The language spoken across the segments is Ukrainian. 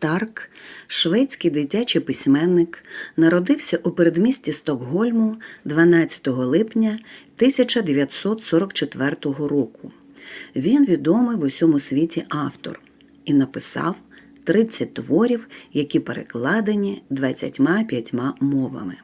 Старк, шведський дитячий письменник, народився у передмісті Стокгольму 12 липня 1944 року. Він відомий в усьому світі автор і написав 30 творів, які перекладені 25 мовами.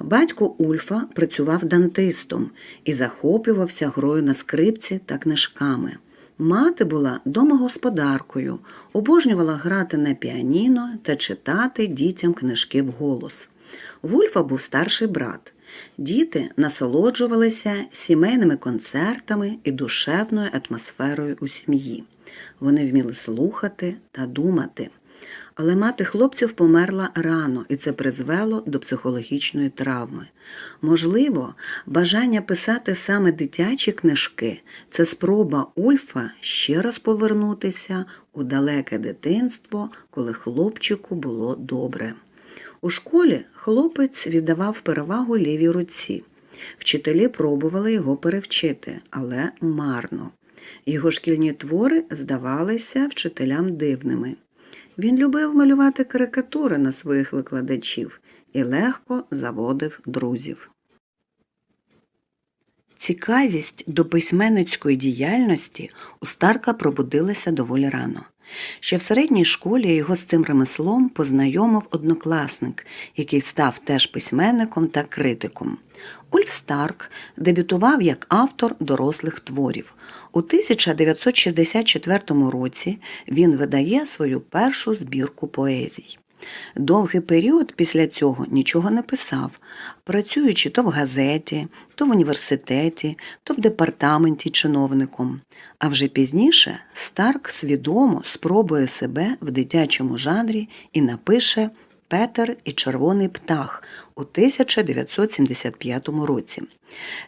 Батько Ульфа працював дантистом і захоплювався грою на скрипці та книжками. Мати була домогосподаркою, обожнювала грати на піаніно та читати дітям книжки вголос. Вульфа був старший брат. Діти насолоджувалися сімейними концертами і душевною атмосферою у сім'ї. Вони вміли слухати та думати. Але мати хлопців померла рано, і це призвело до психологічної травми. Можливо, бажання писати саме дитячі книжки це спроба Ульфа ще раз повернутися у далеке дитинство, коли хлопчику було добре. У школі хлопець віддавав перевагу лівій руці. Вчителі пробували його перевчити, але марно. Його шкільні твори здавалися вчителям дивними. Він любив малювати карикатури на своїх викладачів і легко заводив друзів. Цікавість до письменницької діяльності у Старка пробудилася доволі рано. Ще в середній школі його з цим ремеслом познайомив однокласник, який став теж письменником та критиком. Ульф Старк дебютував як автор дорослих творів. У 1964 році він видає свою першу збірку поезій. Довгий період після цього нічого не писав, працюючи то в газеті, то в університеті, то в департаменті чиновником. А вже пізніше Старк свідомо спробує себе в дитячому жанрі і напише Петер і Червоний птах у 1975 році.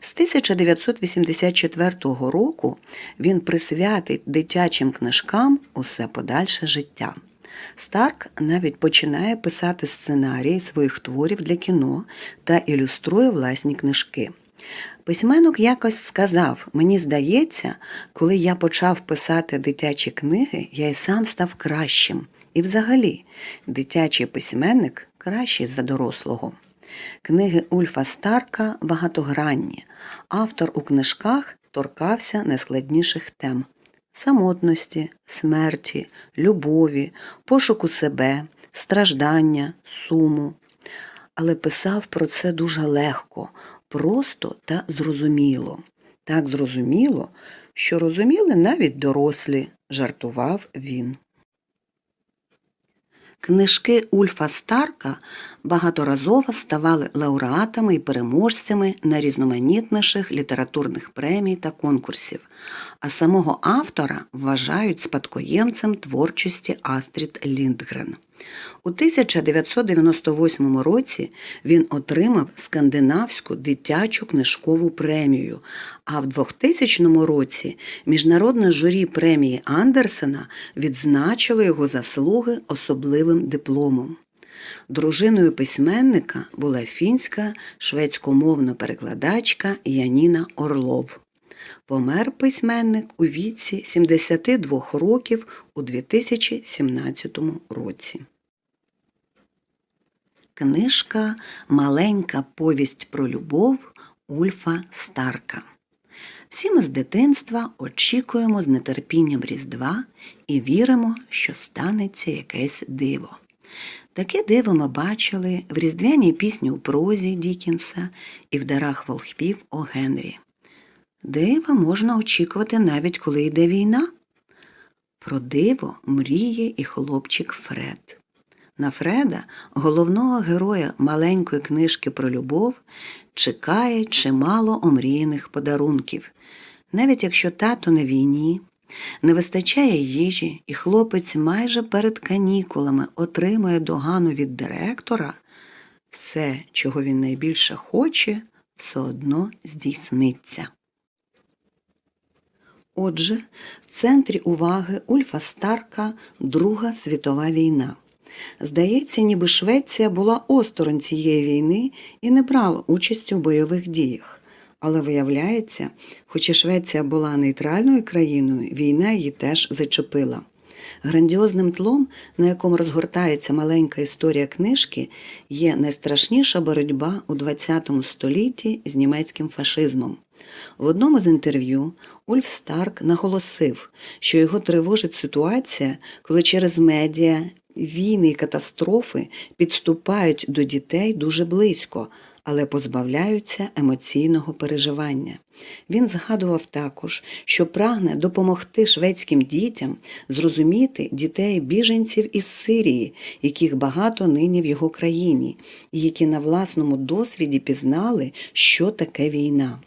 З 1984 року він присвятить дитячим книжкам усе подальше життя. Старк навіть починає писати сценарії своїх творів для кіно та ілюструє власні книжки. Письменник якось сказав: мені здається, коли я почав писати дитячі книги, я й сам став кращим. І взагалі, дитячий письменник кращий за дорослого. Книги Ульфа Старка багатогранні. Автор у книжках торкався найскладніших тем самотності, смерті, любові, пошуку себе, страждання, суму. Але писав про це дуже легко, просто та зрозуміло. Так зрозуміло, що розуміли навіть дорослі, жартував він. Книжки Ульфа Старка багаторазово ставали лауреатами і переможцями найрізноманітніших літературних премій та конкурсів, а самого автора вважають спадкоємцем творчості Астрід Ліндгрен. У 1998 році він отримав скандинавську дитячу книжкову премію, а в 2000 році міжнародне журі премії Андерсена відзначило його заслуги особливим дипломом. Дружиною письменника була фінська шведськомовна перекладачка Яніна Орлов. Помер письменник у віці 72 років у 2017 році. Книжка Маленька повість про любов Ульфа Старка. Всі ми з дитинства очікуємо з нетерпінням Різдва і віримо, що станеться якесь диво. Таке диво ми бачили в різдвяній пісні у прозі Дікінса і в дарах волхвів О Генрі. Дива можна очікувати навіть коли йде війна. Про диво мріє і хлопчик Фред. На Фреда, головного героя маленької книжки про любов, чекає чимало омріяних подарунків. Навіть якщо тато на війні, не вистачає їжі, і хлопець майже перед канікулами отримує догану від директора, все, чого він найбільше хоче, все одно здійсниться. Отже, в центрі уваги Ульфа Старка Друга світова війна. Здається, ніби Швеція була осторонь цієї війни і не брала участі у бойових діях. Але виявляється, хоч і Швеція була нейтральною країною, війна її теж зачепила. Грандіозним тлом, на якому розгортається маленька історія книжки, є найстрашніша боротьба у ХХ столітті з німецьким фашизмом. В одному з інтерв'ю Ульф Старк наголосив, що його тривожить ситуація, коли через медіа війни і катастрофи підступають до дітей дуже близько, але позбавляються емоційного переживання. Він згадував також, що прагне допомогти шведським дітям зрозуміти дітей біженців із Сирії, яких багато нині в його країні, і які на власному досвіді пізнали, що таке війна.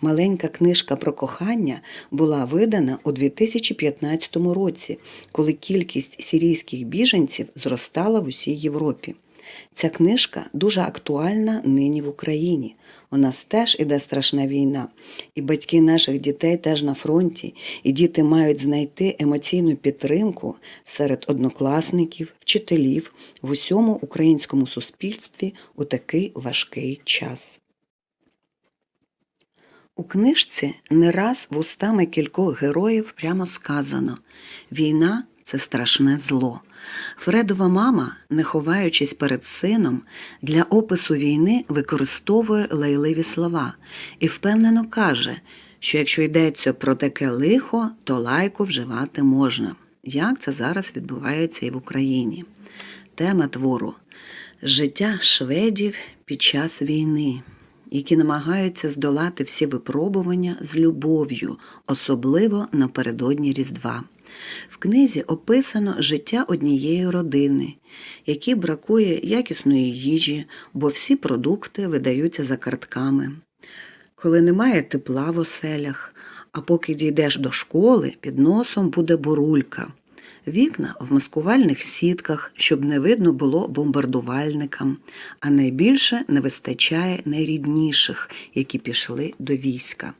Маленька книжка про кохання була видана у 2015 році, коли кількість сирійських біженців зростала в усій Європі. Ця книжка дуже актуальна нині в Україні. У нас теж іде страшна війна, і батьки наших дітей теж на фронті, і діти мають знайти емоційну підтримку серед однокласників, вчителів в усьому українському суспільстві у такий важкий час. У книжці не раз вустами кількох героїв прямо сказано війна це страшне зло. Фредова мама, не ховаючись перед сином, для опису війни використовує лайливі слова і впевнено каже, що якщо йдеться про таке лихо, то лайку вживати можна. Як це зараз відбувається і в Україні? Тема твору життя шведів під час війни які намагаються здолати всі випробування з любов'ю, особливо напередодні Різдва. В книзі описано життя однієї родини, якій бракує якісної їжі, бо всі продукти видаються за картками. Коли немає тепла в оселях, а поки дійдеш до школи, під носом буде бурулька. Вікна в маскувальних сітках, щоб не видно було бомбардувальникам, а найбільше не вистачає найрідніших, які пішли до війська.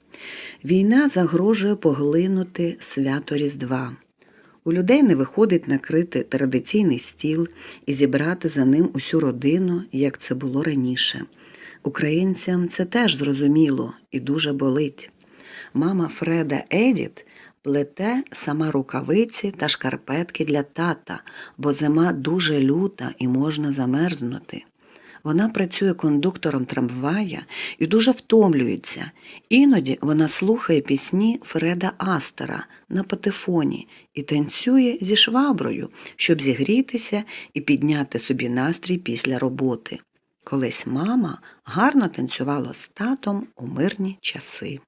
Війна загрожує поглинути свято Різдва. У людей не виходить накрити традиційний стіл і зібрати за ним усю родину, як це було раніше. Українцям це теж зрозуміло і дуже болить. Мама Фреда Едіт плете сама рукавиці та шкарпетки для тата, бо зима дуже люта і можна замерзнути. Вона працює кондуктором трамвая і дуже втомлюється. Іноді вона слухає пісні Фреда Астера на патефоні і танцює зі шваброю, щоб зігрітися і підняти собі настрій після роботи. Колись мама гарно танцювала з татом у мирні часи.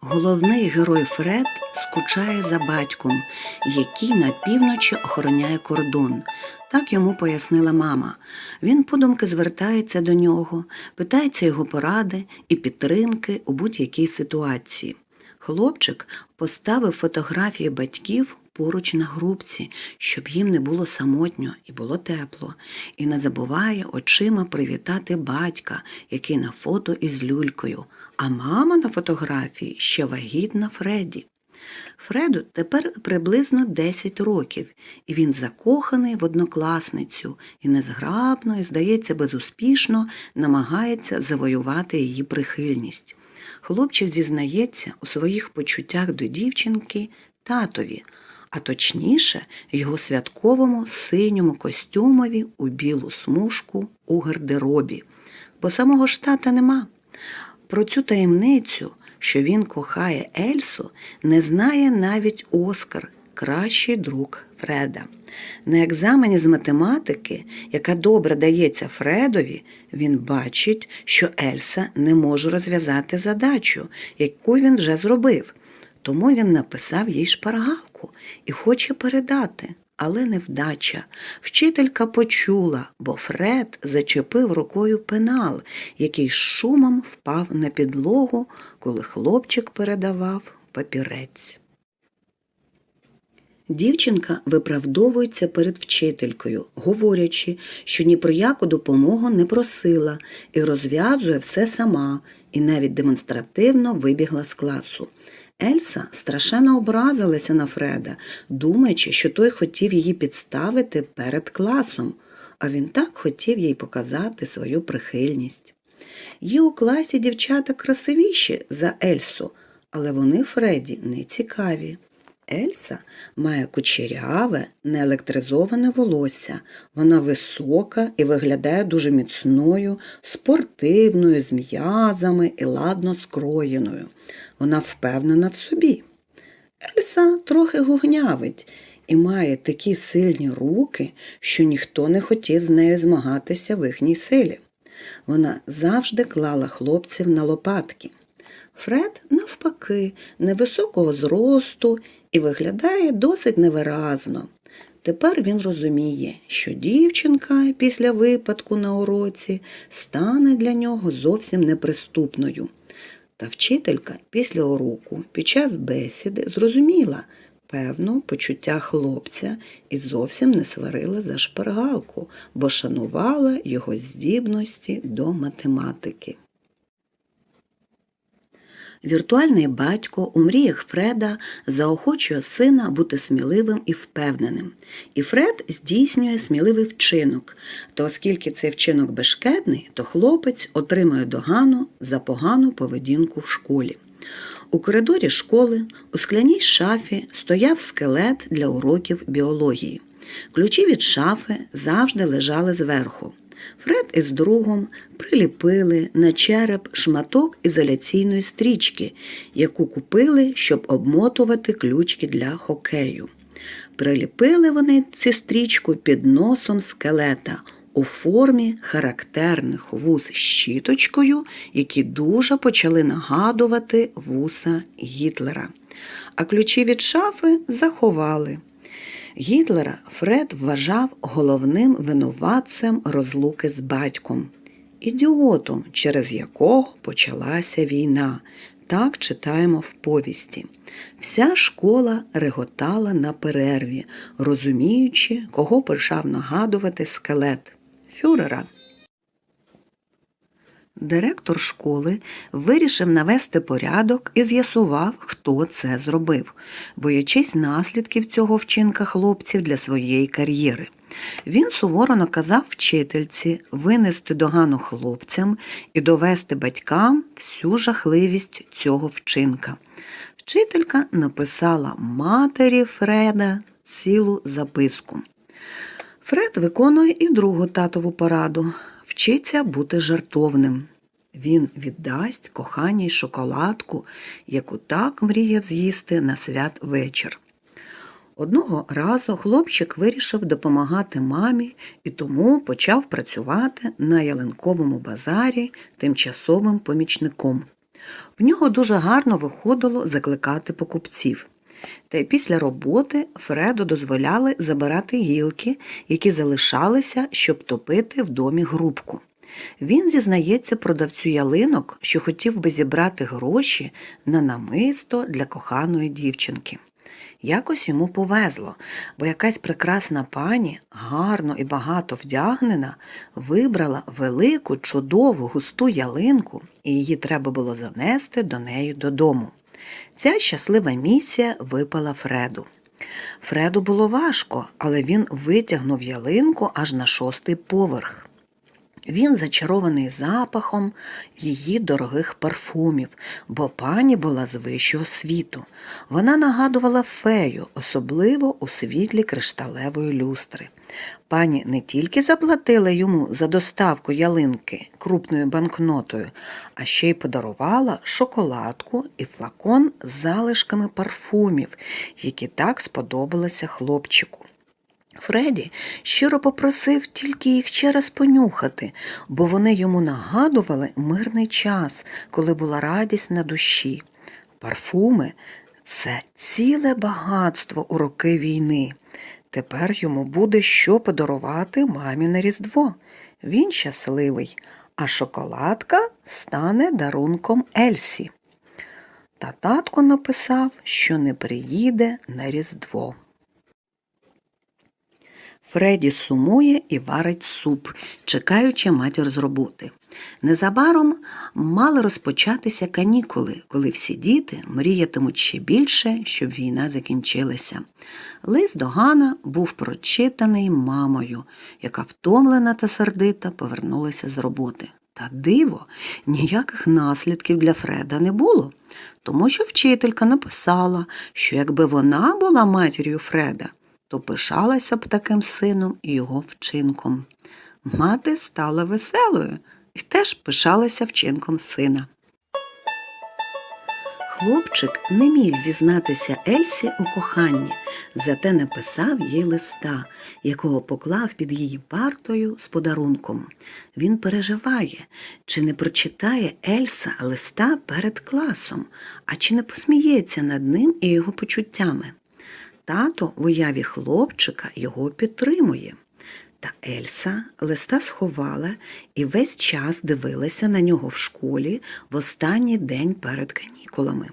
Головний герой Фред скучає за батьком, який на півночі охороняє кордон. Так йому пояснила мама. Він подумки звертається до нього, питається його поради і підтримки у будь-якій ситуації. Хлопчик поставив фотографії батьків поруч на грубці, щоб їм не було самотньо і було тепло, і не забуває очима привітати батька, який на фото із люлькою, а мама на фотографії ще вагітна Фредді. Фреду тепер приблизно 10 років, і він закоханий в однокласницю і незграбно і, здається, безуспішно намагається завоювати її прихильність. Хлопчик зізнається у своїх почуттях до дівчинки татові, а точніше, його святковому синьому костюмові у білу смужку у гардеробі, бо самого ж тата нема. Про цю таємницю, що він кохає Ельсу, не знає навіть Оскар, кращий друг Фреда. На екзамені з математики, яка добре дається Фредові, він бачить, що Ельса не може розв'язати задачу, яку він вже зробив. Тому він написав їй шпаргалку і хоче передати, але невдача. Вчителька почула, бо Фред зачепив рукою пенал, який шумом впав на підлогу, коли хлопчик передавав папірець. Дівчинка виправдовується перед вчителькою, говорячи, що ні про яку допомогу не просила і розв'язує все сама, і навіть демонстративно вибігла з класу. Ельса страшенно образилася на Фреда, думаючи, що той хотів її підставити перед класом, а він так хотів їй показати свою прихильність. Є у класі дівчата красивіші за Ельсу, але вони Фреді не цікаві. Ельса має кучеряве, неелектризоване волосся. Вона висока і виглядає дуже міцною, спортивною, з м'язами і ладно скроєною. Вона впевнена в собі. Ельса трохи гугнявить і має такі сильні руки, що ніхто не хотів з нею змагатися в їхній силі. Вона завжди клала хлопців на лопатки. Фред, навпаки, невисокого зросту і виглядає досить невиразно. Тепер він розуміє, що дівчинка після випадку на уроці стане для нього зовсім неприступною. Та вчителька після уроку під час бесіди зрозуміла певно почуття хлопця і зовсім не сварила за шпаргалку, бо шанувала його здібності до математики. Віртуальний батько у мріях Фреда заохочує сина бути сміливим і впевненим. І Фред здійснює сміливий вчинок. То оскільки цей вчинок бешкетний, то хлопець отримує догану за погану поведінку в школі. У коридорі школи у скляній шафі стояв скелет для уроків біології. Ключі від шафи завжди лежали зверху. Фред із другом приліпили на череп шматок ізоляційної стрічки, яку купили, щоб обмотувати ключки для хокею. Приліпили вони цю стрічку під носом скелета у формі характерних вуз з щіточкою, які дуже почали нагадувати вуса Гітлера. А ключі від шафи заховали. Гітлера Фред вважав головним винуватцем розлуки з батьком, ідіотом, через якого почалася війна. Так читаємо в повісті. Вся школа реготала на перерві, розуміючи, кого почав нагадувати скелет фюрера. Директор школи вирішив навести порядок і з'ясував, хто це зробив, боячись наслідків цього вчинка хлопців для своєї кар'єри. Він суворо наказав вчительці винести догану хлопцям і довести батькам всю жахливість цього вчинка. Вчителька написала матері Фреда цілу записку. Фред виконує і другу татову пораду вчиться бути жартовним. Він віддасть коханій шоколадку, яку так мріяв з'їсти на свят вечір. Одного разу хлопчик вирішив допомагати мамі і тому почав працювати на ялинковому базарі тимчасовим помічником. В нього дуже гарно виходило закликати покупців. Та й після роботи Фреду дозволяли забирати гілки, які залишалися, щоб топити в домі грубку. Він зізнається продавцю ялинок, що хотів би зібрати гроші на намисто для коханої дівчинки. Якось йому повезло, бо якась прекрасна пані, гарно і багато вдягнена, вибрала велику, чудову густу ялинку, і її треба було занести до неї додому. Ця щаслива місія випала Фреду. Фреду було важко, але він витягнув ялинку аж на шостий поверх. Він зачарований запахом її дорогих парфумів, бо пані була з вищого світу. Вона нагадувала фею, особливо у світлі кришталевої люстри. Пані не тільки заплатила йому за доставку ялинки крупною банкнотою, а ще й подарувала шоколадку і флакон з залишками парфумів, які так сподобалися хлопчику. Фредді щиро попросив тільки їх ще раз понюхати, бо вони йому нагадували мирний час, коли була радість на душі. Парфуми це ціле багатство у роки війни. Тепер йому буде що подарувати мамі на Різдво. Він щасливий, а шоколадка стане дарунком Ельсі. Та татко написав, що не приїде на Різдво. Фредді сумує і варить суп, чекаючи матір з роботи. Незабаром мали розпочатися канікули, коли всі діти мріятимуть ще більше, щоб війна закінчилася. Лист до Гана був прочитаний мамою, яка втомлена та сердита повернулася з роботи. Та диво, ніяких наслідків для Фреда не було, тому що вчителька написала, що якби вона була матір'ю Фреда, то пишалася б таким сином і його вчинком. Мати стала веселою і теж пишалася вчинком сина. Хлопчик не міг зізнатися Ельсі у коханні, зате написав їй листа, якого поклав під її партою з подарунком. Він переживає, чи не прочитає Ельса листа перед класом, а чи не посміється над ним і його почуттями. Тато в уяві хлопчика його підтримує. Та Ельса листа сховала і весь час дивилася на нього в школі в останній день перед канікулами.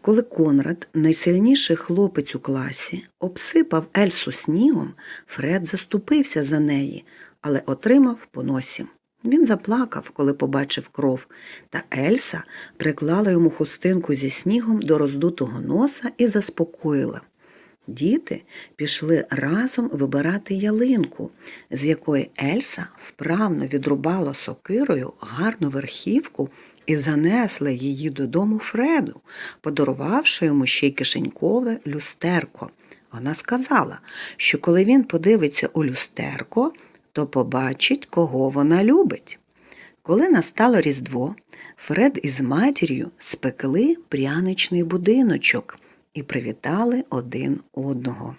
Коли Конрад, найсильніший хлопець у класі, обсипав Ельсу снігом, Фред заступився за неї, але отримав по носі. Він заплакав, коли побачив кров, та Ельса приклала йому хустинку зі снігом до роздутого носа і заспокоїла. Діти пішли разом вибирати ялинку, з якої Ельса вправно відрубала сокирою гарну верхівку і занесла її додому Фреду, подарувавши йому ще й кишенькове люстерко. Вона сказала, що коли він подивиться у люстерко, то побачить, кого вона любить. Коли настало Різдво, Фред із матір'ю спекли пряничний будиночок і привітали один одного.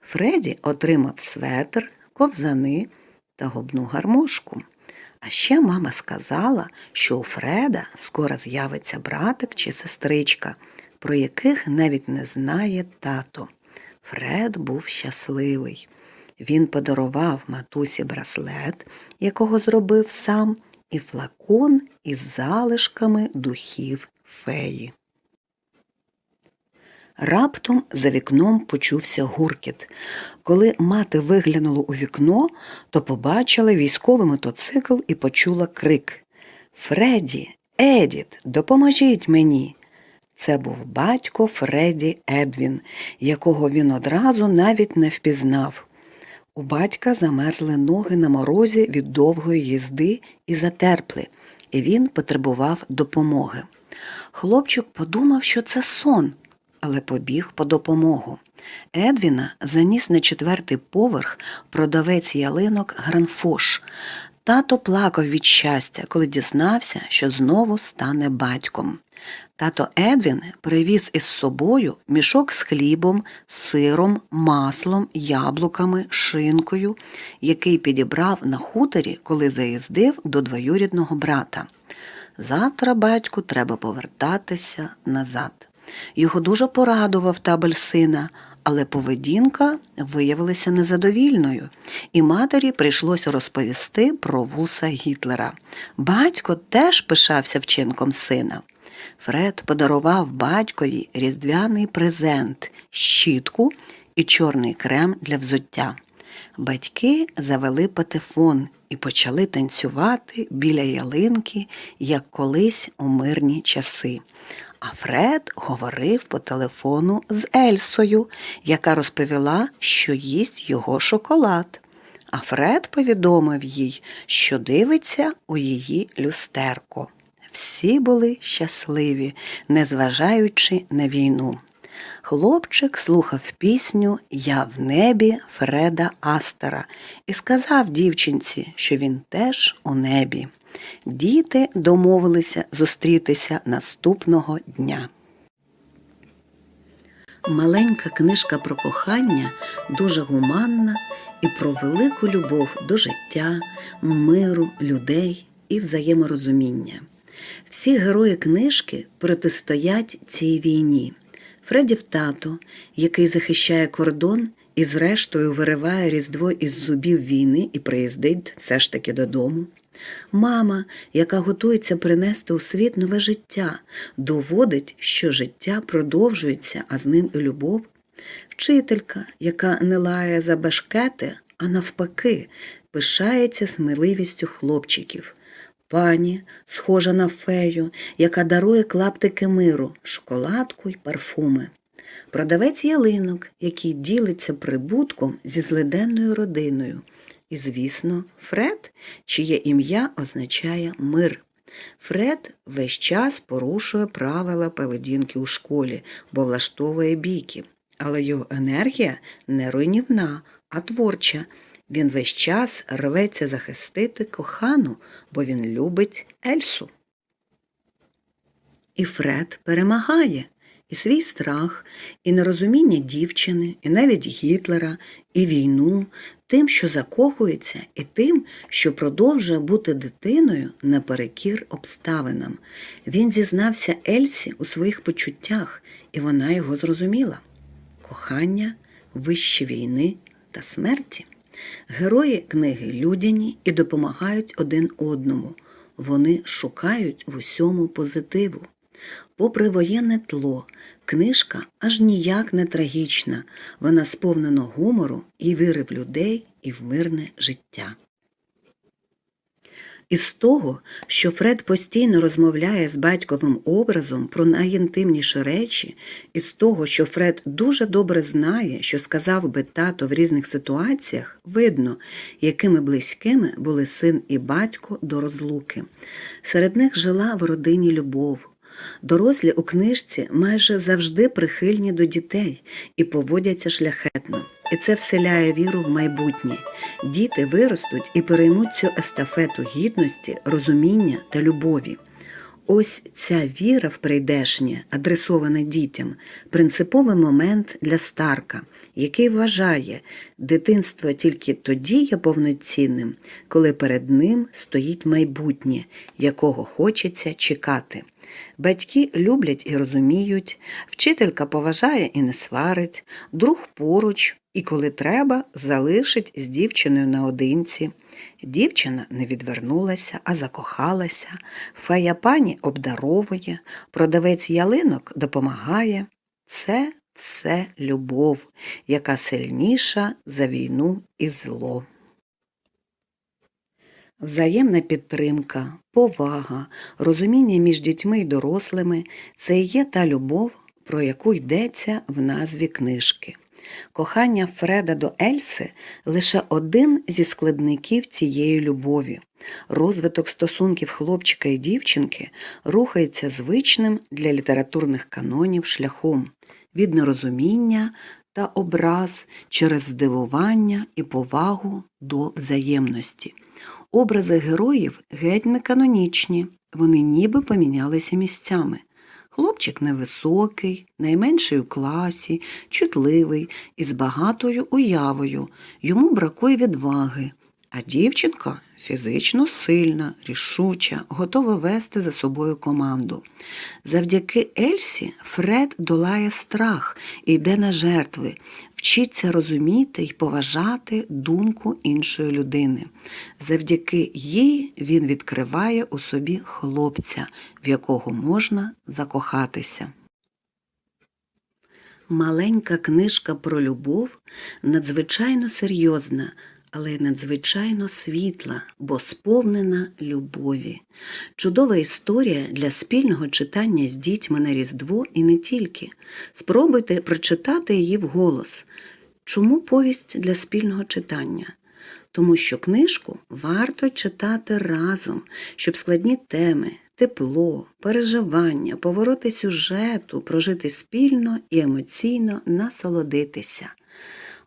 Фредді отримав светр, ковзани та губну гармошку. А ще мама сказала, що у Фреда скоро з'явиться братик чи сестричка, про яких навіть не знає тато. Фред був щасливий. Він подарував матусі браслет, якого зробив сам, і флакон із залишками духів феї. Раптом за вікном почувся гуркіт. Коли мати виглянула у вікно, то побачила військовий мотоцикл і почула крик Фредді, Едіт, допоможіть мені. Це був батько Фредді Едвін, якого він одразу навіть не впізнав. У батька замерзли ноги на морозі від довгої їзди і затерпли, і він потребував допомоги. Хлопчик подумав, що це сон, але побіг по допомогу. Едвіна заніс на четвертий поверх продавець ялинок Гранфош. Тато плакав від щастя, коли дізнався, що знову стане батьком. Тато Едвін привіз із собою мішок з хлібом, сиром, маслом, яблуками, шинкою, який підібрав на хуторі, коли заїздив до двоюрідного брата. Завтра батьку треба повертатися назад. Його дуже порадував табель сина, але поведінка виявилася незадовільною, і матері прийшлося розповісти про вуса Гітлера. Батько теж пишався вчинком сина. Фред подарував батькові різдвяний презент, щітку і чорний крем для взуття. Батьки завели патефон і почали танцювати біля ялинки, як колись у мирні часи. А Фред говорив по телефону з Ельсою, яка розповіла, що їсть його шоколад. А Фред повідомив їй, що дивиться у її люстерко. Всі були щасливі, незважаючи на війну. Хлопчик слухав пісню Я в небі Фреда Астера і сказав дівчинці, що він теж у небі. Діти домовилися зустрітися наступного дня. Маленька книжка про кохання дуже гуманна і про велику любов до життя, миру, людей і взаєморозуміння. Всі герої книжки протистоять цій війні. Фредів тато, який захищає кордон і зрештою вириває різдво із зубів війни і приїздить все ж таки додому. Мама, яка готується принести у світ нове життя, доводить, що життя продовжується, а з ним і любов. Вчителька, яка не лає за башкети, а навпаки, пишається сміливістю хлопчиків. Пані, схожа на фею, яка дарує клаптики миру, шоколадку й парфуми. Продавець ялинок, який ділиться прибутком зі злиденною родиною. І, звісно, Фред, чиє ім'я означає мир. Фред весь час порушує правила поведінки у школі, бо влаштовує бійки. Але його енергія не руйнівна, а творча. Він весь час рветься захистити кохану, бо він любить Ельсу. І Фред перемагає і свій страх, і нерозуміння дівчини, і навіть Гітлера, і війну, тим, що закохується, і тим, що продовжує бути дитиною наперекір обставинам. Він зізнався Ельсі у своїх почуттях, і вона його зрозуміла. Кохання вище війни та смерті. Герої книги людяні і допомагають один одному. Вони шукають в усьому позитиву. Попри воєнне тло, книжка аж ніяк не трагічна, вона сповнена гумору і віри людей і в мирне життя. Із того, що Фред постійно розмовляє з батьковим образом про найінтимніші речі, із того, що Фред дуже добре знає, що сказав би тато в різних ситуаціях, видно, якими близькими були син і батько до розлуки. Серед них жила в родині любов. Дорослі у книжці майже завжди прихильні до дітей і поводяться шляхетно. І це вселяє віру в майбутнє. Діти виростуть і переймуть цю естафету гідності, розуміння та любові. Ось ця віра в прийдешнє, адресована дітям, принциповий момент для Старка, який вважає, дитинство тільки тоді є повноцінним, коли перед ним стоїть майбутнє, якого хочеться чекати. Батьки люблять і розуміють, вчителька поважає і не сварить, друг поруч, і коли треба, залишить з дівчиною наодинці. Дівчина не відвернулася, а закохалася, фея пані обдаровує, продавець ялинок допомагає. Це все любов, яка сильніша за війну і зло. Взаємна підтримка, повага, розуміння між дітьми і дорослими це і є та любов, про яку йдеться в назві книжки. Кохання Фреда до Ельси лише один зі складників цієї любові. Розвиток стосунків хлопчика і дівчинки рухається звичним для літературних канонів шляхом від нерозуміння та образ через здивування і повагу до взаємності. Образи героїв геть не канонічні, вони ніби помінялися місцями. Хлопчик невисокий, найменший у класі, чутливий, із багатою уявою, йому бракує відваги, а дівчинка фізично сильна, рішуча, готова вести за собою команду. Завдяки Ельсі Фред долає страх і йде на жертви, вчиться розуміти і поважати думку іншої людини. Завдяки їй він відкриває у собі хлопця, в якого можна закохатися. Маленька книжка про любов надзвичайно серйозна, але й надзвичайно світла, бо сповнена любові. Чудова історія для спільного читання з дітьми на Різдво і не тільки. Спробуйте прочитати її вголос. Чому повість для спільного читання? Тому що книжку варто читати разом, щоб складні теми, тепло, переживання, повороти сюжету прожити спільно і емоційно насолодитися.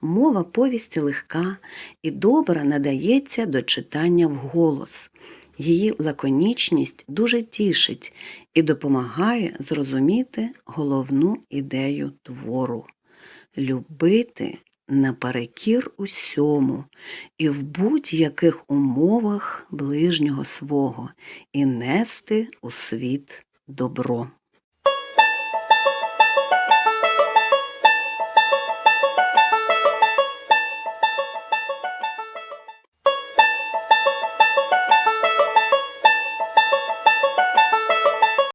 Мова повісті легка і добре надається до читання вголос. Її лаконічність дуже тішить і допомагає зрозуміти головну ідею твору любити наперекір усьому і в будь-яких умовах ближнього свого і нести у світ добро.